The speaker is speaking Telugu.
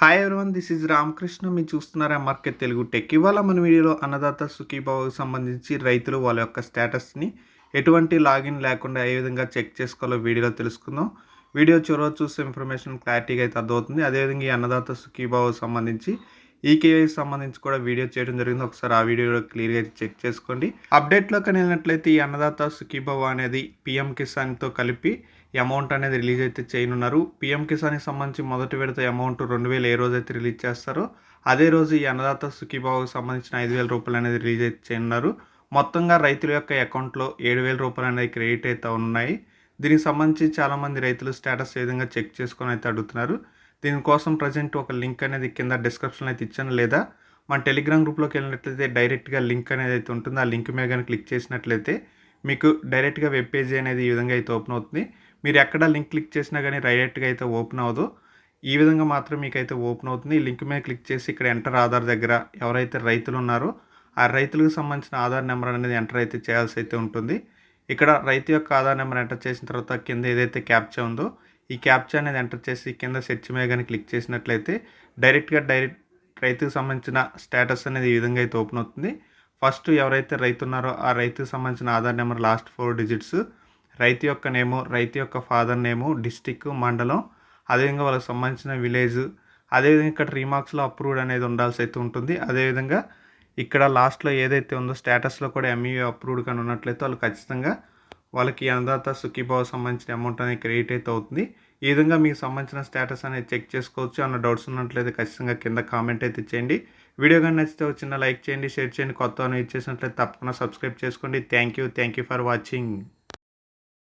Hi everyone this is Ramakrishna మీరు చూస్తున్నారా మార్కెట్ తెలుగు టెక్ ఇవాళ మన వీడియోలో అన్నదాత సుఖీభావకు సంబంధించి రైతులు వాళ్ళ యొక్క స్టేటస్ని ఎటువంటి లాగిన్ లేకుండా ఏ విధంగా చెక్ చేసుకోవాలో వీడియోలో తెలుసుకుందాం. వీడియో చూడవచ్చు చూస్తే ఇన్ఫర్మేషన్ క్లారిటీగా అయితే అర్థమవుతుంది. అదేవిధంగా ఈ అన్నదాత సుఖీభావకు సంబంధించి ఈకేఐకి సంబంధించి కూడా వీడియో చేయడం జరిగింది. ఒకసారి ఆ వీడియోలో క్లియర్గా అయితే చెక్ చేసుకోండి. అప్డేట్లోకి వెళ్ళినట్లయితే ఈ అన్నదాత సుఖీభవ అనేది పిఎం కిసాన్తో కలిపి అమౌంట్ అనేది రిలీజ్ అయితే చేయనున్నారు. పిఎం కిసాన్కి సంబంధించి మొదటి విడత అమౌంట్ రెండు వేలు ఏ రోజు అయితే రిలీజ్ చేస్తారో అదే రోజు ఈ అన్నదాత సుఖీభావకు సంబంధించిన ఐదు వేల రూపాయలు అనేది రిలీజ్ అయితే చేయనున్నారు. మొత్తంగా రైతుల యొక్క అకౌంట్లో ఏడు వేల రూపాయలు అనేది క్రెడిట్ అయితే ఉన్నాయి. దీనికి సంబంధించి చాలామంది రైతులు స్టేటస్ ఏ విధంగా చెక్ చేసుకొని అయితే అడుగుతున్నారు. దీనికోసం ప్రజెంట్ ఒక లింక్ అనేది కింద డిస్క్రిప్షన్లో అయితే ఇచ్చాను. లేదా మన టెలిగ్రామ్ గ్రూప్లోకి వెళ్ళినట్లయితే డైరెక్ట్గా లింక్ అనేది అయితే ఉంటుంది. ఆ లింక్ మీద కానీ క్లిక్ చేసినట్లయితే మీకు డైరెక్ట్గా వెబ్ పేజీ అనేది ఈ విధంగా అయితే ఓపెన్ అవుతుంది. మీరు ఎక్కడ లింక్ క్లిక్ చేసినా కానీ డైరెక్ట్గా అయితే ఓపెన్ అవ్వదు. ఈ విధంగా మాత్రం మీకు అయితే ఓపెన్ అవుతుంది. ఈ లింక్ మీద క్లిక్ చేసి ఇక్కడ ఎంటర్ ఆధార్ దగ్గర ఎవరైతే రైతులు ఉన్నారో ఆ రైతులకు సంబంధించిన ఆధార్ నెంబర్ అనేది ఎంటర్ అయితే చేయాల్సి అయితే ఉంటుంది. ఇక్కడ రైతు యొక్క ఆధార్ నెంబర్ ఎంటర్ చేసిన తర్వాత కింద ఏదైతే క్యాప్చా ఉందో ఈ క్యాప్చా అనేది ఎంటర్ చేసి కింద సెర్చ్ మీద కానీ క్లిక్ చేసినట్లయితే డైరెక్ట్గా డైరెక్ట్ రైతుకు సంబంధించిన స్టేటస్ అనేది ఈ విధంగా అయితే ఓపెన్ అవుతుంది. ఫస్ట్ ఎవరైతే రైతు ఉన్నారో ఆ రైతుకు సంబంధించిన Aadhaar number last four digits రైతు యొక్క నేము రైతు యొక్క ఫాదర్ నేము డిస్టిక్ మండలం అదేవిధంగా వాళ్ళకి సంబంధించిన విలేజ్ అదేవిధంగా ఇక్కడ రీమార్క్స్లో అప్రూవ్డ్ అనేది ఉండాల్సి అయితే ఉంటుంది. అదేవిధంగా ఇక్కడ లాస్ట్లో ఏదైతే ఉందో స్టేటస్లో కూడా ఎంఈ అప్రూవ్డ్ కానీ ఉన్నట్లయితే వాళ్ళు ఖచ్చితంగా వాళ్ళకి అన్నదాత సుఖీభావ సంబంధించిన అమౌంట్ అనేది క్రెడిట్ అయితే అవుతుంది. ఈ విధంగా మీకు సంబంధించిన స్టేటస్ అనేది చెక్ చేసుకోవచ్చు. అన్న డౌట్స్ ఉన్నట్లయితే ఖచ్చితంగా కింద కామెంట్ అయితే చేయండి. వీడియో కానీ నచ్చితే ఒక చిన్న లైక్ చేయండి షేర్ చేయండి. కొత్త ఇచ్చేసినట్లయితే తప్పకుండా సబ్స్క్రైబ్ చేసుకోండి. Thank you thank you for watching